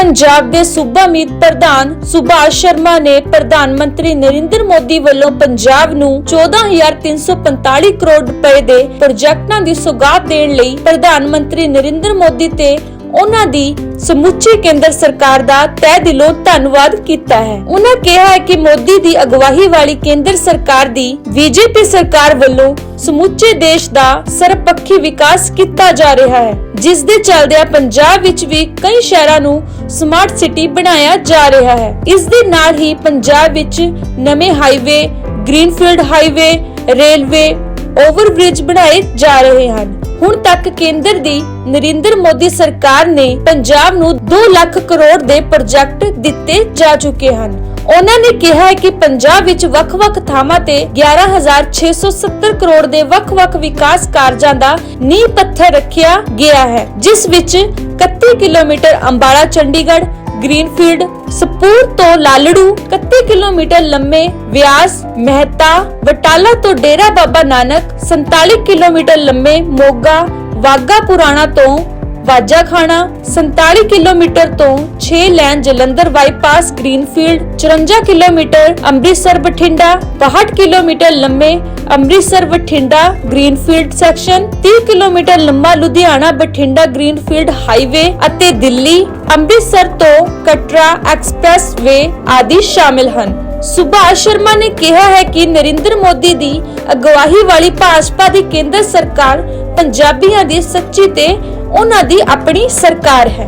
ਪੰਜਾਬ ਦੇ ਸੂਬਾ ਮੀਤ ਪ੍ਰਧਾਨ ਸੁਭਾਸ਼ ਸ਼ਰਮਾ ਨੇ ਪ੍ਰਧਾਨ ਮੰਤਰੀ ਨਰਿੰਦਰ ਮੋਦੀ ਵੱਲੋਂ ਪੰਜਾਬ ਨੂੰ 14345 ਕਰੋੜ ਰੁਪਏ ਦੇ ਪ੍ਰੋਜੈਕਟਾਂ ਦੀ ਸੁਗਾਤ ਦੇਣ ਲਈ ਪ੍ਰਧਾਨ ਮੰਤਰੀ ਨਰਿੰਦਰ ਮੋਦੀ ਤੇ ਉਹਨਾਂ ਦੀ ਸਮੁੱਚੀ ਕੇਂਦਰ ਸਰਕਾਰ ਦਾ ਤਹਿ ਦਿਲੋਂ ਧੰਨਵਾਦ ਕੀਤਾ ਹੈ। ਉਹਨਾਂ ਕਿਹਾ ਹੈ ਕਿ ਮੋਦੀ ਦੀ ਅਗਵਾਈ ਵਾਲੀ ਕੇਂਦਰ ਸਰਕਾਰ ਦੀ ਬੀਜੇਪੀ ਸਰਕਾਰ ਵੱਲੋਂ ਸਮੁੱਚੇ ਦੇਸ਼ ਦਾ ਸਰਬਪੱਖੀ ਵਿਕਾਸ ਕੀਤਾ ਜਾ ਰਿਹਾ ਹੈ, ਜਿਸ ਦੇ ਚੱਲਦਿਆਂ ਪੰਜਾਬ ਵਿੱਚ ਵੀ ਕਈ ਸ਼ਹਿਰਾਂ ਨੂੰ ਸਮਾਰਟ ਸਿਟੀ ਬਣਾਇਆ ਜਾ ਰਿਹਾ ਹੈ। ਇਸ ਦੇ ਨਾਲ ਹੀ ਪੰਜਾਬ ਵਿੱਚ ਨਵੇਂ highway greenfield highway railway overbridge ਬਣਾਏ ਜਾ ਰਹੇ ਹਨ। ਹੁਣ ਤੱਕ ਕੇਂਦਰ ਦੀ ਨਰਿੰਦਰ ਮੋਦੀ ਸਰਕਾਰ ਨੇ ਪੰਜਾਬ ਨੂੰ 2 ਲੱਖ ਕਰੋੜ ਦੇ ਪ੍ਰੋਜੈਕਟ ਦਿੱਤੇ ਜਾ ਚੁੱਕੇ ਹਨ। ਉਹਨਾਂ ਨੇ ਕਿਹਾ ਹੈ ਕਿ ਪੰਜਾਬ ਵਿੱਚ ਵੱਖ-ਵੱਖ ਥਾਵਾਂ ਤੇ 11670 ਕਰੋੜ ਦੇ ਵੱਖ-ਵੱਖ ਵਿਕਾਸ ਕਾਰਜਾਂ ਦਾ ਨੀਂਹ ਪੱਥਰ ਰੱਖਿਆ ਗਿਆ ਹੈ, ਜਿਸ ਵਿੱਚ 31 ਕਿਲੋਮੀਟਰ ਅੰਬਾਲਾ, ਚੰਡੀਗੜ੍ਹ ਗ੍ਰੀਨਫੀਲਡ, ਸਪੂਰ ਤੋਂ ਲਾਲੜੂ 31 ਕਿਲੋਮੀਟਰ ਲੰਮੇ ਵਿਆਸ, ਮਹਿਤਾ ਬਟਾਲਾ ਤੋਂ ਡੇਰਾ ਬਾਬਾ ਨਾਨਕ 47 ਕਿਲੋਮੀਟਰ ਲੰਮੇ ਮੋਗਾ ਵਾਗਾ ਪੁਰਾਣਾ ਤੋਂ ਵਾਜਾ ਖਾਣਾ 47 ਕਿਲੋਮੀਟਰ ਤੋਂ 6 lane Jalandhar bypass greenfield 54 kilometre Amritsar Bathinda 62 kilometre ਲੰਮੇ Amritsar Bathinda greenfield section 30 kilometre ਲੰਮਾ ਲੁਧਿਆਣਾ ਬਠਿੰਡਾ ਗ੍ਰੀਨਫੀਲਡ ਹਾਈਵੇ ਅਤੇ ਦਿੱਲੀ, ਅੰਮ੍ਰਿਤਸਰ ਤੋਂ ਕਟਰਾ ਐਕਸਪ੍ਰੈਸ ਵੇ ਆਦਿ ਸ਼ਾਮਿਲ ਹਨ। ਸੁਭਾਸ਼ ਸ਼ਰਮਾ ਨੇ ਕਿਹਾ ਹੈ ਕਿ ਨਰਿੰਦਰ ਮੋਦੀ ਦੀ ਅਗਵਾਈ ਵਾਲੀ ਭਾਜਪਾ ਦੀ ਕੇਂਦਰ ਸਰਕਾਰ ਪੰਜਾਬੀਆਂ ਦੀ ਸੱਚੀ ਤੇ ਉਹਨਾਂ ਦੀ ਆਪਣੀ ਸਰਕਾਰ ਹੈ।